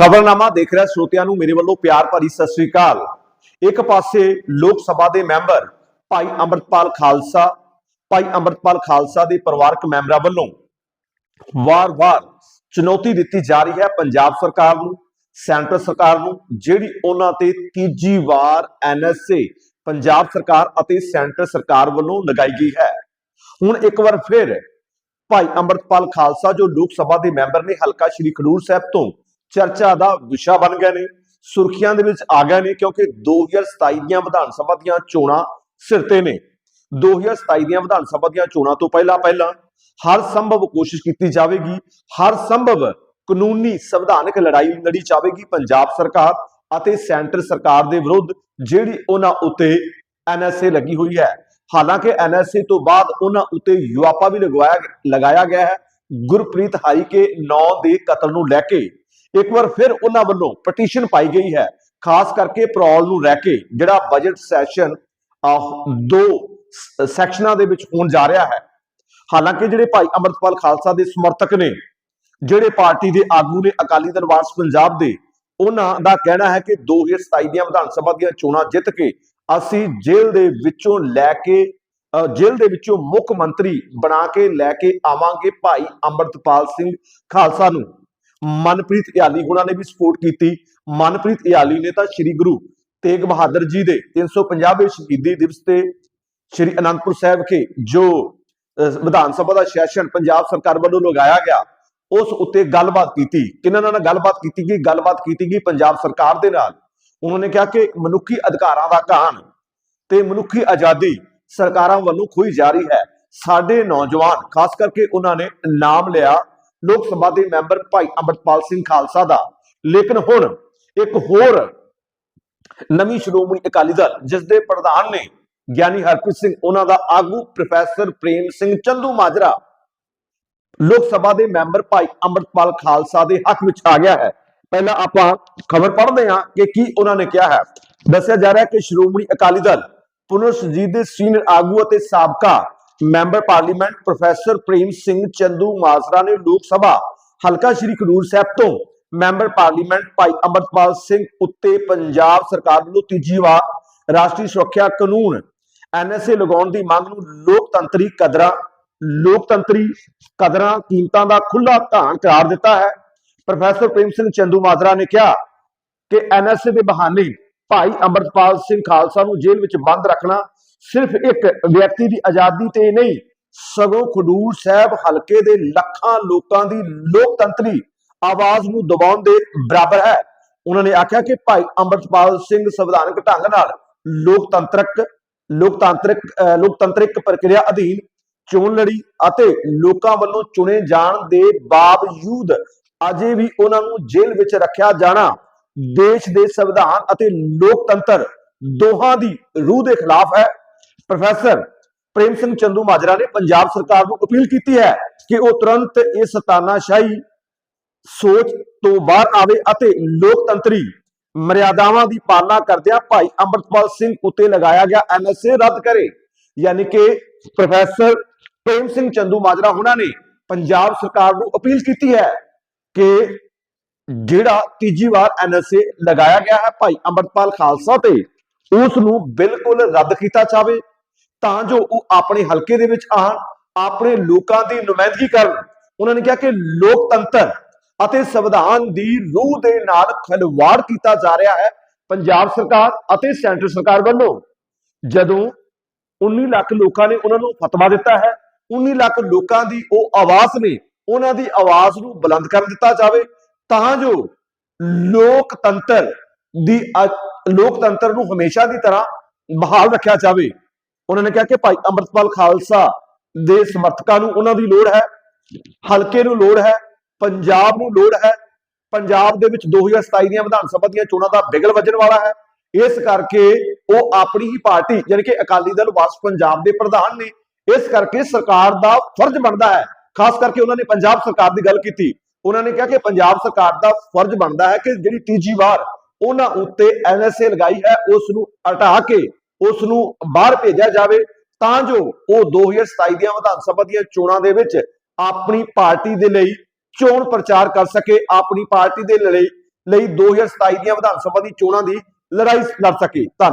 ਖਬਰਨਾਮਾ ਦੇਖ ਰਿਹਾ ਸਰੋਤਿਆਂ ਨੂੰ ਮੇਰੇ ਵੱਲੋਂ ਪਿਆਰ ਭਰੀ ਸਤਿ ਸ੍ਰੀ ਅਕਾਲ। ਇੱਕ ਪਾਸੇ ਲੋਕ ਸਭਾ ਦੇ ਮੈਂਬਰ ਭਾਈ ਅੰਮ੍ਰਿਤਪਾਲ ਖਾਲਸਾ, ਭਾਈ ਅੰਮ੍ਰਿਤਪਾਲ ਖਾਲਸਾ ਦੇ ਪਰਿਵਾਰਕ ਮੈਂਬਰਾਂ ਵੱਲੋਂ ਵਾਰ-ਵਾਰ ਚੁਣੌਤੀ ਦਿੱਤੀ ਜਾ ਰਹੀ ਹੈ ਪੰਜਾਬ ਸਰਕਾਰ ਨੂੰ, ਸੈਂਟਰ ਸਰਕਾਰ ਨੂੰ, ਜਿਹੜੀ ਉਹਨਾਂ ਤੇ ਤੀਜੀ ਵਾਰ ਐਨਐਸਏ ਪੰਜਾਬ ਸਰਕਾਰ ਅਤੇ ਸੈਂਟਰ ਸਰਕਾਰ ਵੱਲੋਂ ਲਗਾਈ ਗਈ ਹੈ। ਹੁਣ ਇੱਕ ਵਾਰ ਫਿਰ ਭਾਈ ਅੰਮ੍ਰਿਤਪਾਲ ਖਾਲਸਾ ਜੋ ਲੋਕ ਸਭਾ ਦੇ ਮੈਂਬਰ ਨੇ ਹਲਕਾ ਸ਼੍ਰੀ ਖਡੂਰ ਸਾਹਿਬ ਤੋਂ ਚਰਚਾ ਦਾ ਵਿਸ਼ਾ ਬਣ ਗਏ ਨੇ, ਸੁਰਖੀਆਂ ਦੇ ਵਿੱਚ ਆ ਗਏ ਨੇ ਕਿਉਂਕਿ 2027 ਦੀਆਂ ਵਿਧਾਨ ਸਭਾ ਦੀਆਂ ਚੋਣਾਂ ਸਿਰ ਤੇ ਨੇ। 2027 ਦੀਆਂ ਵਿਧਾਨ ਸਭਾ ਦੀਆਂ ਚੋਣਾਂ ਤੋਂ ਪਹਿਲਾਂ ਪਹਿਲਾਂ ਹਰ ਸੰਭਵ ਕੋਸ਼ਿਸ਼ ਕੀਤੀ ਜਾਵੇਗੀ, ਹਰ ਸੰਭਵ ਕਾਨੂੰਨੀ ਸੰਵਿਧਾਨਕ ਲੜਾਈ ਲੜੀ ਜਾਵੇਗੀ ਪੰਜਾਬ ਸਰਕਾਰ ਅਤੇ ਸੈਂਟਰ ਸਰਕਾਰ ਦੇ ਵਿਰੁੱਧ, ਜਿਹੜੀ ਉਹਨਾਂ ਉੱਤੇ ਐਨਐਸਏ ਲੱਗੀ ਹੋਈ ਹੈ। ਹਾਲਾਂਕਿ ਐਨਐਸਏ ਤੋਂ ਬਾਅਦ ਉਹਨਾਂ ਉੱਤੇ ਯੁਆਪਾ ਵੀ ਲਗਵਾਇਆ, ਲਗਾਇਆ ਗਿਆ ਹੈ। ਗੁਰਪ੍ਰੀਤ ਹਾਈ ਕੇ 9 ਦੇ ਕਤਲ ਨੂੰ ਲੈ ਕੇ ਇੱਕ ਵਾਰ ਫਿਰ ਉਹਨਾਂ ਵੱਲੋਂ ਪਟੀਸ਼ਨ ਪਾਈ ਗਈ ਹੈ। ਖਾਸ ਕਰਕੇ ਪ੍ਰੋਲ ਨੂੰ ਰਹਿ ਕੇ ਜਿਹੜਾ ਬਜਟ ਸੈਸ਼ਨ ਦੋ ਸ- ਸੈਕਸ਼ਨਾਂ ਦੇ ਵਿੱਚ ਹੋਣ ਜਾ ਰਿਹਾ ਹੈ। ਹਾਲਾਂਕਿ ਜਿਹੜੇ ਭਾਈ ਅੰਮ੍ਰਿਤਪਾਲ ਖਾਲਸਾ ਦੇ ਸਮਰਥਕ ਨੇ, ਜਿਹੜੇ ਪਾਰਟੀ ਦੇ ਆਗੂ ਨੇ ਅਕਾਲੀ ਦਲ ਵਾਰਸ ਪੰਜਾਬ ਦੇ, ਉਹਨਾਂ ਦਾ ਕਹਿਣਾ ਹੈ ਕਿ 2027 ਦੀਆਂ ਵਿਧਾਨ ਸਭਾ ਦੀਆਂ ਚੋਣਾਂ ਜਿੱਤ ਕੇ ਅਸੀਂ ਜੇਲ੍ਹ ਦੇ ਵਿੱਚੋਂ ਲੈ ਕੇ ਜੇਲ੍ਹ ਦੇ ਵਿੱਚੋਂ ਮੁੱਖ ਮੰਤਰੀ ਬਣਾ ਕੇ ਲੈ ਕੇ ਆਵਾਂਗੇ ਭਾਈ ਅੰਮ੍ਰਿਤਪਾਲ ਸਿੰਘ ਖਾਲਸਾ ਨੂੰ। ਮਨਪ੍ਰੀਤ ਇਆਲੀ ਉਹਨਾਂ ਨੇ ਵੀ ਸਪੋਰਟ ਕੀਤੀ। ਮਨਪ੍ਰੀਤ ਇਆਲੀ ਨੇ ਤਾਂ ਸ੍ਰੀ ਗੁਰੂ ਤੇਗ ਬਹਾਦਰ ਜੀ ਦੇ 350ਵੇਂ ਸ਼ਹੀਦੀ ਦਿਵਸ ਤੇ ਸ੍ਰੀ ਅਨੰਦਪੁਰ ਸਾਹਿਬ ਕੇ ਜੋ ਵਿਧਾਨ ਸਭਾ ਦਾ ਸੈਸ਼ਨ ਪੰਜਾਬ ਸਰਕਾਰ ਵੱਲੋਂ ਲਗਾਇਆ ਗਿਆ, ਉਸ ਉੱਤੇ ਗੱਲਬਾਤ ਕੀਤੀ। ਕਿਹਨਾਂ ਨਾਲ ਗੱਲਬਾਤ ਕੀਤੀ ਗਈ? ਗੱਲਬਾਤ ਕੀਤੀ ਗਈ ਪੰਜਾਬ ਸਰਕਾਰ ਦੇ ਨਾਲ। ਉਹਨਾਂ ਨੇ ਕਿਹਾ ਕਿ ਮਨੁੱਖੀ ਅਧਿਕਾਰਾਂ ਦਾ ਕਾਨ ਤੇ ਮਨੁੱਖੀ ਆਜ਼ਾਦੀ ਸਰਕਾਰਾਂ ਵੱਲੋਂ ਖੋਈ ਜਾ ਰਹੀ ਹੈ। ਸਾਡੇ ਨੌਜਵਾਨ, ਖਾਸ ਕਰਕੇ ਉਹਨਾਂ ਨੇ ਨਾਮ ਲਿਆ ਲੋਕ ਸਭਾ ਦੇ ਮੈਂਬਰ ਭਾਈ ਅੰਮ੍ਰਿਤਪਾਲ ਸਿੰਘ ਖਾਲਸਾ ਦਾ। ਲੇਕਿਨ ਹੁਣ ਇੱਕ ਹੋਰ ਨਵੀਂ ਸ਼੍ਰੋਮਣੀ ਅਕਾਲੀ ਦਲ ਜਿਸ ਦੇ ਪ੍ਰਧਾਨ ਨੇ ਗਿਆਨੀ ਹਰਪ੍ਰੀਤ ਸਿੰਘ, ਉਹਨਾਂ ਦਾ ਆਗੂ ਪ੍ਰੋਫੈਸਰ ਪ੍ਰੇਮ ਸਿੰਘ ਚੰਦੂ ਮਾਜਰਾ ਲੋਕ ਸਭਾ ਦੇ ਮੈਂਬਰ ਭਾਈ ਅੰਮ੍ਰਿਤਪਾਲ ਖਾਲਸਾ ਦੇ ਹੱਕ ਵਿੱਚ ਆ ਗਿਆ ਹੈ। ਪਹਿਲਾਂ ਆਪਾਂ ਖਬਰ ਪੜ੍ਹਦੇ ਹਾਂ ਕਿ ਕੀ ਉਹਨਾਂ ਨੇ ਕਿਹਾ ਹੈ। ਦੱਸਿਆ ਜਾ ਰਿਹਾ ਹੈ ਕਿ ਸ਼੍ਰੋਮਣੀ ਅਕਾਲੀ ਦਲ ਪੁਨਰ ਸੁਜੀਤ ਦੇ ਸੀਨੀਅਰ ਆਗੂ ਅਤੇ ਸਾਬਕਾ member parliament professor Prem Singh Chandumajra ਨੇ ਲੋਕ ਸਭਾ ਹਲਕਾ ਸ਼੍ਰੀ ਖਡੂਰ ਸਾਹਿਬ ਤੋਂ ਮੈਂਬਰ ਪਾਰਲੀਮੈਂਟ ਭਾਈ ਅੰਮ੍ਰਿਤਪਾਲ ਸਿੰਘ ਉੱਤੇ ਪੰਜਾਬ ਸਰਕਾਰ ਵੱਲੋਂ ਤੀਜੀ ਵਾਰ ਰਾਸ਼ਟਰੀ ਸੁਰੱਖਿਆ ਕਾਨੂੰਨ ਐਨਐਸਏ ਲਗਾਉਣ ਦੀ ਮੰਗ ਨੂੰ ਲੋਕਤੰਤਰੀ ਕਦਰਾਂ ਲੋਕਤੰਤਰੀ ਕਦਰਾਂ ਕੀਮਤਾਂ ਦਾ ਖੁੱਲਾ ਧਾਨ ਕਰਾਰ ਦਿੱਤਾ ਹੈ। ਪ੍ਰੋਫੈਸਰ ਪ੍ਰੇਮ ਸਿੰਘ ਚੰਦੂ ਮਾਜਰਾ ਨੇ ਕਿਹਾ ਕਿ ਐਨਐਸਏ ਦੇ ਬਹਾਨੇ ਭਾਈ ਅੰਮ੍ਰਿਤਪਾਲ ਸਿੰਘ ਖਾਲਸਾ ਨੂੰ ਜੇਲ੍ਹ ਵਿੱਚ ਬੰਦ ਰੱਖਣਾ ਸਿਰਫ ਇੱਕ ਵਿਅਕਤੀ ਦੀ ਆਜ਼ਾਦੀ ਤੇ ਨਹੀਂ, ਸਗੋਂ ਖਡੂਰ ਸਾਹਿਬ ਹਲਕੇ ਦੇ ਲੱਖਾਂ ਲੋਕਾਂ ਦੀ ਲੋਕਤੰਤਰੀ ਆਵਾਜ਼ ਨੂੰ ਦਬਾਉਣ ਦੇ ਬਰਾਬਰ ਹੈ। ਉਹਨਾਂ ਨੇ ਆਖਿਆ ਕਿ ਭਾਈ ਅੰਮ੍ਰਿਤਪਾਲ ਸਿੰਘ ਸੰਵਿਧਾਨਕ ਢੰਗ ਨਾਲ ਲੋਕਤੰਤਰਕ, ਲੋਕਤਾਂਤਰਿਕ ਲੋਕਤੰਤਰਿਕ ਪ੍ਰਕਿਰਿਆ ਅਧੀਨ ਚੋਣ ਲੜੀ ਅਤੇ ਲੋਕਾਂ ਵੱਲੋਂ ਚੁਣੇ ਜਾਣ ਦੇ ਬਾਵਜੂਦ ਅਜੇ ਵੀ ਉਹਨਾਂ ਨੂੰ ਜੇਲ੍ਹ ਵਿੱਚ ਰੱਖਿਆ ਜਾਣਾ ਦੇਸ਼ ਦੇ ਸੰਵਿਧਾਨ ਅਤੇ ਲੋਕਤੰਤਰ ਦੋਹਾਂ ਦੀ ਰੂਹ ਦੇ ਖਿਲਾਫ ਹੈ। ਪ੍ਰੋਫੈਸਰ ਪ੍ਰੇਮ ਸਿੰਘ ਚੰਦੂ ਮਾਜਰਾ ਨੇ ਪੰਜਾਬ ਸਰਕਾਰ ਨੂੰ ਅਪੀਲ ਕੀਤੀ ਹੈ ਕਿ ਉਹ ਤੁਰੰਤ ਇਸ ਸਤਾਨਾਸ਼ਾਹੀ ਸੋਚ ਤੋਂ ਬਾਹਰ ਆਵੇ ਅਤੇ ਲੋਕਤੰਤਰੀ ਮਰਿਆਦਾਵਾਂ ਦੀ ਪਾਲਣਾ ਕਰਦਿਆਂ ਭਾਈ ਅੰਮ੍ਰਿਤਪਾਲ ਸਿੰਘ ਉੱਤੇ ਲਗਾਇਆ ਗਿਆ ਐਨਐਸਏ ਰੱਦ ਕਰੇ। ਯਾਨੀ ਕਿ ਪ੍ਰੋਫੈਸਰ ਪ੍ਰੇਮ ਸਿੰਘ ਚੰਦੂ ਮਾਜਰਾ ਉਹਨਾਂ ਨੇ ਪੰਜਾਬ ਸਰਕਾਰ ਨੂੰ ਅਪੀਲ ਕੀਤੀ ਹੈ ਕਿ ਜਿਹੜਾ ਤੀਜੀ ਵਾਰ ਐਨਐਸਏ ਲਗਾਇਆ ਗਿਆ ਹੈ ਭਾਈ ਅੰਮ੍ਰਿਤਪਾਲ ਖਾਲਸਾ ਤੇ ਉਸ ਨੂੰ ਬਿਲਕੁਲ ਰੱਦ ਕੀਤਾ ਜਾਵੇ। ਤਾਂ ਜੋ ਉਹ ਆਪਣੇ ਹਲਕੇ ਦੇ ਵਿੱਚ ਆਣ ਆਪਣੇ ਲੋਕਾਂ ਦੀ ਨੁਮਾਇੰਦਗੀ ਕਰਨ। ਉਹਨਾਂ ਨੇ ਕਿਹਾ ਕਿ ਲੋਕਤੰਤਰ ਅਤੇ ਸੰਵਿਧਾਨ ਦੀ ਰੂਹ ਦੇ ਨਾਲ ਖਿਲਵਾੜ ਕੀਤਾ ਜਾ ਰਿਹਾ ਹੈ ਪੰਜਾਬ ਸਰਕਾਰ ਅਤੇ ਸੈਂਟਰ ਸਰਕਾਰ ਵੱਲੋਂ। ਜਦੋਂ 19 ਲੱਖ ਲੋਕਾਂ ਨੇ ਉਹਨਾਂ ਨੂੰ ਫਤਵਾ ਦਿੱਤਾ ਹੈ 19 ਲੱਖ ਲੋਕਾਂ ਦੀ ਉਹ ਆਵਾਜ਼ ਨੇ, ਉਹਨਾਂ ਦੀ ਆਵਾਜ਼ ਨੂੰ ਬੁਲੰਦ ਕਰ ਦਿੱਤਾ ਜਾਵੇ, ਤਾਂ ਜੋ ਲੋਕਤੰਤਰ ਦੀ ਅ- ਲੋਕਤੰਤਰ ਨੂੰ ਹਮੇਸ਼ਾ ਦੀ ਤਰ੍ਹਾਂ ਬਹਾਲ ਰੱਖਿਆ ਜਾਵੇ। ਉਹਨਾਂ ਨੇ ਕਿਹਾ ਕਿ ਭਾਈ ਅੰਮ੍ਰਿਤਪਾਲ ਖਾਲਸਾ ਦੇ ਸਮਰਥਕਾਂ ਨੂੰ ਉਹਨਾਂ ਦੀ ਲੋੜ ਹੈ, ਹਲਕੇ ਨੂੰ ਲੋੜ ਹੈ, ਪੰਜਾਬ ਨੂੰ ਲੋੜ ਹੈ। ਪੰਜਾਬ ਦੇ ਵਿੱਚ 2027 ਦੀਆਂ ਵਿਧਾਨ ਸਭਾ ਦੀਆਂ ਚੋਣਾਂ ਦਾ ਬਿਗਲ ਵੱਜਣ ਵਾਲਾ ਹੈ। ਇਸ ਕਰਕੇ ਉਹ ਆਪਣੀ ਹੀ ਪਾਰਟੀ ਯਾਨੀ ਕਿ ਅਕਾਲੀ ਦਲ ਵਾਸ ਪੰਜਾਬ ਦੇ ਪ੍ਰਧਾਨ ਨੇ, ਇਸ ਕਰਕੇ ਸਰਕਾਰ ਦਾ ਫਰਜ਼ ਬਣਦਾ ਹੈ। ਖਾਸ ਕਰਕੇ ਉਹਨਾਂ ਨੇ ਪੰਜਾਬ ਸਰਕਾਰ ਦੀ ਗੱਲ ਕੀਤੀ। ਉਹਨਾਂ ਨੇ ਕਿਹਾ ਕਿ ਪੰਜਾਬ ਸਰਕਾਰ ਦਾ ਫਰਜ਼ ਬਣਦਾ ਹੈ ਕਿ ਜਿਹੜੀ ਤੀਜੀ ਵਾਰ ਉਹਨਾਂ ਉੱਤੇ ਐਨਐਸਏ ਲਗਾਈ ਹੈ, ਉਸ ਨੂੰ ਹਟਾ ਕੇ ਉਸ ਨੂੰ ਬਾਹਰ ਭੇਜਿਆ ਜਾਵੇ, ਤਾਂ ਜੋ ਉਹ 2027 ਦੀਆਂ ਵਿਧਾਨ ਸਭਾ ਦੀਆਂ ਚੋਣਾਂ ਦੇ ਵਿੱਚ ਆਪਣੀ ਪਾਰਟੀ ਦੇ ਲਈ ਚੋਣ ਪ੍ਰਚਾਰ ਕਰ ਸਕੇ, ਆਪਣੀ ਪਾਰਟੀ ਦੇ ਲਈ ਲਈ 2027 ਦੀਆਂ ਵਿਧਾਨ ਸਭਾ ਦੀ ਚੋਣਾਂ ਦੀ ਲੜਾਈ ਲੜ ਸਕੇ। ਧੰਨਵਾਦ।